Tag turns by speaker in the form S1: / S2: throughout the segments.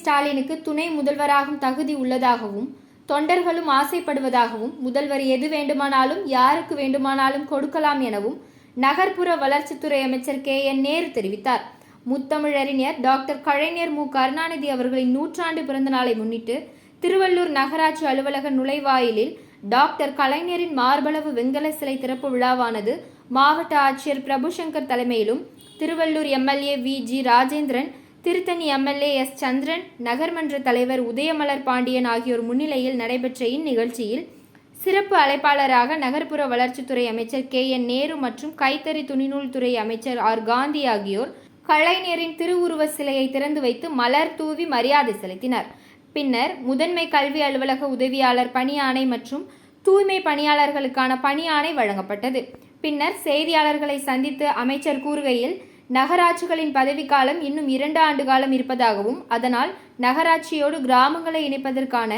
S1: ஸ்டாலினுக்கு துணை முதல்வராகும் தகுதி உள்ளதாகவும் தொண்டர்களும் ஆசைப்படுவதாகவும் முதல்வர் எது வேண்டுமானாலும் யாருக்கு வேண்டுமானாலும் கொடுக்கலாம் எனவும் நகர்ப்புற வளர்ச்சித்துறை அமைச்சர் கே. என். நேரு தெரிவித்தார். முத்தமிழறிஞர் டாக்டர் கலைஞர் மு. கருணாநிதி அவர்களின் நூற்றாண்டு பிறந்த நாளை முன்னிட்டு திருவள்ளூர் நகராட்சி அலுவலக நுழைவாயிலில் டாக்டர் கலைஞரின் மார்பளவு வெங்கல சிலை திறப்பு விழாவானது மாவட்ட ஆட்சியர் பிரபுசங்கர் தலைமையிலும் Tiruvallur MLA V. G. Rajendran Tiruttani MLA S. Chandran நகர்மன்ற தலைவர் உதயமலர் பாண்டியன் ஆகியோர் முன்னிலையில் நடைபெற்ற இந்நிகழ்ச்சியில் சிறப்பு அழைப்பாளராக நகர்ப்புற வளர்ச்சித்துறை அமைச்சர் கே. என். நேரு மற்றும் கைத்தறி துணிநூல் துறை அமைச்சர் ஆர். காந்தி ஆகியோர் கலைஞரின் திருவுருவ சிலையை திறந்து வைத்து மலர் தூவி மரியாதை செலுத்தினர். பின்னர் முதன்மை கல்வி அலுவலக உதவியாளர் பணி மற்றும் தூய்மை பணியாளர்களுக்கான பணி வழங்கப்பட்டது. பின்னர் செய்தியாளர்களை சந்தித்து அமைச்சர் கூறுகையில் நகராட்சிகளின் பதவிக்காலம் இன்னும் இரண்டு ஆண்டு காலம் இருப்பதாகவும் அதனால் நகராட்சியோடு கிராமங்களை இணைப்பதற்கான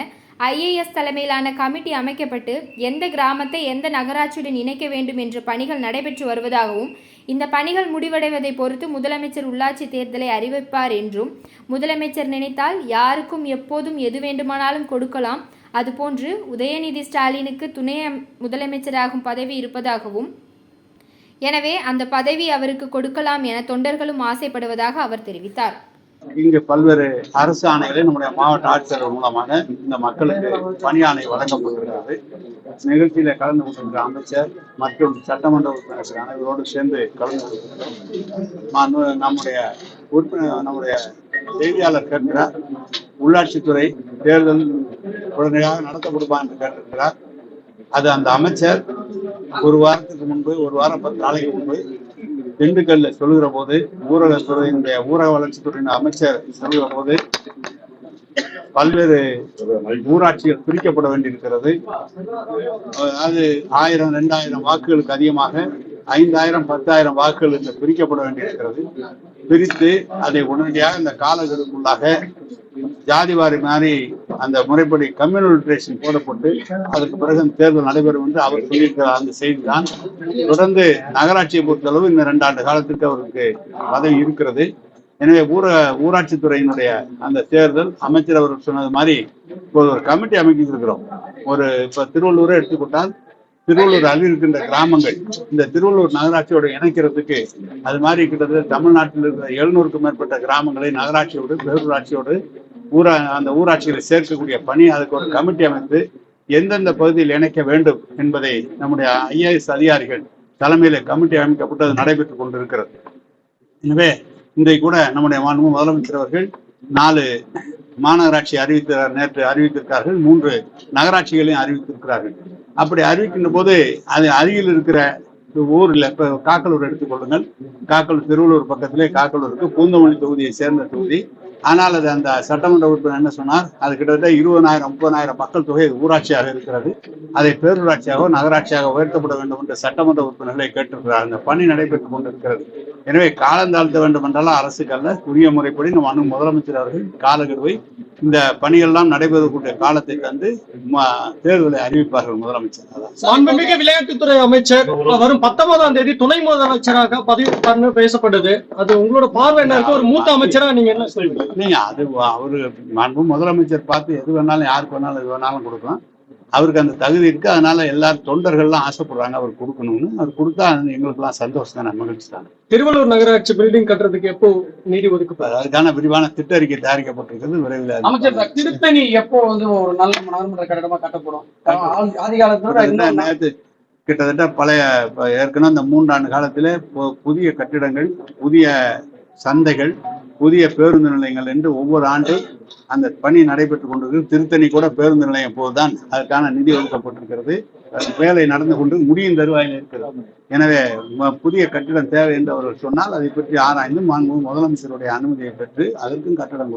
S1: ஐஏஎஸ் தலைமையிலான கமிட்டி அமைக்கப்பட்டு எந்த கிராமத்தை எந்த நகராட்சியுடன் இணைக்க வேண்டும் என்ற பணிகள் நடைபெற்று வருவதாகவும் இந்த பணிகள் முடிவடைவதை பொறுத்து முதலமைச்சர் உள்ளாட்சி தேர்தலை அறிவிப்பார் என்றும் முதலமைச்சர் நினைத்தால் யாருக்கும் எப்போதும் எது வேண்டுமானாலும் கொடுக்கலாம். அதுபோன்று உதயநிதி ஸ்டாலினுக்கு துணை முதலமைச்சராகும் பதவி இருப்பதாகவும் எனவே அந்த பதவி அவருக்கு கொடுக்கலாம் என தொண்டர்களும் ஆசைப்படுவதாக அவர் தெரிவித்தார்.
S2: இங்கு பல்வேறு அரசு ஆணைகளை நம்முடைய மாவட்ட ஆட்சியர்கள் மூலமாக இந்த மக்களுக்கு பணி ஆணை வழங்கப்பட்டிருக்கிறது நிகழ்ச்சியில கலந்து கொண்டிருக்கிற அமைச்சர் மற்றும் சட்டமன்ற உறுப்பினர்கள் அனைவரோடு சேர்ந்து கலந்து கொண்டிருக்கிறோம் நம்முடைய உறுப்பினர் நம்முடைய செய்தியாளர் கேட்கிறார். உள்ளாட்சித்துறை தேர்தல் உடனடியாக நடத்தப்படுமா என்று கேட்டிருக்கிறார். அது அந்த அமைச்சர் ஒரு வாரத்துக்கு முன்பு ஒரு வாரம் பத்து நாளைக்கு முன்பு திண்டுக்கல்ல சொல்லுகிற போது ஊரகத்துறையினுடைய ஊரக வளர்ச்சித்துறையின் அமைச்சர் சொல்லுகிற போது பல்வேறு ஊராட்சிகள் பிரிக்கப்பட வேண்டியிருக்கிறது. அது ஆயிரம் ரெண்டாயிரம் வாக்குகளுக்கு அதிகமாக ஐந்தாயிரம் பத்தாயிரம் வாக்குகளுக்கு பிரிக்கப்பட வேண்டியிருக்கிறது. பிரித்து அதை உடனடியாக இந்த காலக்கெடுக்குள்ளாக ஜாதிவாரி மாதிரி அந்த முறைப்படி கம்யூனிட்டேஷன் போடப்பட்டு அதுக்கு பிறகு அந்த தேர்தல் நடைபெறும் என்று அவர் சொல்லியிருக்கிற அந்த செய்தி தான் தொடர்ந்து நகராட்சியை பொறுத்தளவு இந்த ரெண்டு ஆண்டு காலத்திற்கு அவருக்கு பதவி இருக்கிறது. எனவே ஊர ஊராட்சித்துறையினுடைய அந்த தேர்தல் அமைச்சர் அவர்கள் சொன்னது மாதிரி இப்போது ஒரு கமிட்டி அமைக்கிருக்கிறோம். ஒரு இப்ப திருவள்ளூரை எடுத்துக்கொண்டால் திருவள்ளூர் அருகில் இருக்கின்ற கிராமங்கள் இந்த திருவள்ளூர் நகராட்சியோட இணைக்கிறதுக்கு அது மாதிரி கிட்டத்தட்ட தமிழ்நாட்டில் இருக்கிற எழுநூறுக்கும் மேற்பட்ட கிராமங்களை நகராட்சியோடு பேரூராட்சியோடு ஊரா அந்த ஊராட்சிகளை சேர்க்கக்கூடிய பணி அதுக்கு ஒரு கமிட்டி அமைத்து எந்தெந்த பகுதியில் இணைக்க வேண்டும் என்பதை நம்முடைய ஐஏஎஸ் அதிகாரிகள் தலைமையில கமிட்டி அமைக்கப்பட்டு அது நடைபெற்றுக் கொண்டிருக்கிறது. எனவே இன்றைக்கு கூட நம்முடைய மாண்பு முதலமைச்சர் அவர்கள் நாலு மாநகராட்சி அறிவித்த நேற்று அறிவித்திருக்கிறார்கள் மூன்று நகராட்சிகளையும் அறிவித்திருக்கிறார்கள். அப்படி அறிவிக்கின்ற போது அது அருகில் இருக்கிற ஊர்ல இப்போ காக்கலூர் எடுத்துக்கொள்ளுங்கள் காக்கலூர் திருவள்ளூர் பக்கத்திலே காக்கலூருக்கு பூந்தமல்லி தொகுதியை சேர்ந்த தொகுதி. ஆனால் அது அந்த சட்டமன்ற உறுப்பினர் என்ன சொன்னார்? அது கிட்டத்தட்ட இருபதாயிரம் முப்பதாயிரம் மக்கள் தொகை ஊராட்சியாக இருக்கிறது. அதை பேரூராட்சியாக நகராட்சியாக உயர்த்தப்பட வேண்டும் என்று சட்டமன்ற உறுப்பினர்களை கேட்டிருக்கிறார். அந்த பணி நடைபெற்றுக் கொண்டிருக்கிறது. எனவே காலம் தாழ்த்த வேண்டும் என்றாலும் அரசுக்கு அல்ல உரிய முறைப்படி நம் அனு முதலமைச்சர் அவர்கள் காலக்கெடுவை இந்த பணிகள்லாம் நடைபெறக்கூடிய காலத்தை தந்து ம- தேர்தலை அறிவிப்பார்கள் முதலமைச்சர்.
S3: விளையாட்டுத்துறை அமைச்சர் வரும் பத்தொன்பதாம் தேதி துணை முதலமைச்சராக பதவி பேசப்படுது. அது உங்களோட பார்வை என்ன இருக்கு? ஒரு மூத்த அமைச்சரா நீங்க என்ன சொல்றீங்க?
S2: இல்லைங்க அது அவரு மாண்பு முதலமைச்சர் பார்த்து எது வேணாலும் யாருக்கு வேணாலும் எது வேணாலும் கொடுக்கலாம். அவருக்கு அந்த தகுதி இருக்கு. அதனால எல்லாரும் தொண்டர்கள்லாம் ஆசைப்படுறாங்க அவர் கொடுக்கணும்னு. அவர் கொடுத்தா அது எங்களுக்கெல்லாம் சந்தோஷம் தானே மகிழ்ச்சி தானே
S3: திருவள்ளூர் நகராட்சி பில்டிங் கட்டுறதுக்கு எப்போ நிதி ஒதுக்கப்படும்
S2: அதுக்கான விரிவான திட்ட அறிக்கை தயாரிக்கப்பட்டிருக்கிறது. விரைவில்
S4: அமைச்சர் சார், திருத்தணி எப்போ வந்து ஒரு நல்ல நகர்மன்ற கட்டடமா கட்டப்படும்? ஆ- ஆதி காலத்தோட
S2: கிட்டத்தட்ட பழைய ஏற்கனவே இந்த மூன்றாண்டு காலத்திலே பு- புதிய கட்டிடங்கள் புதிய சந்தைகள் புதிய பேருந்து நிலையங்கள் என்று ஒவ்வொரு ஆண்டும் அந்த பணி நடைபெற்றுக் கொண்டிருக்கிறது. திருத்தணி கூட பேருந்து நிலையம் போதுதான் அதற்கான நிதி ஒதுக்கப்பட்டிருக்கிறது. வேலை நடந்து கொண்டு முடியும் தருவாயில் இருக்கிறது. எனவே புதிய கட்டிடம் தேவை என்று அவர்கள் சொன்னால் அதை பற்றி ஆராய்ந்து மாண்பு முதலமைச்சருடைய அனுமதியை பெற்று அதற்கும் கட்டடம்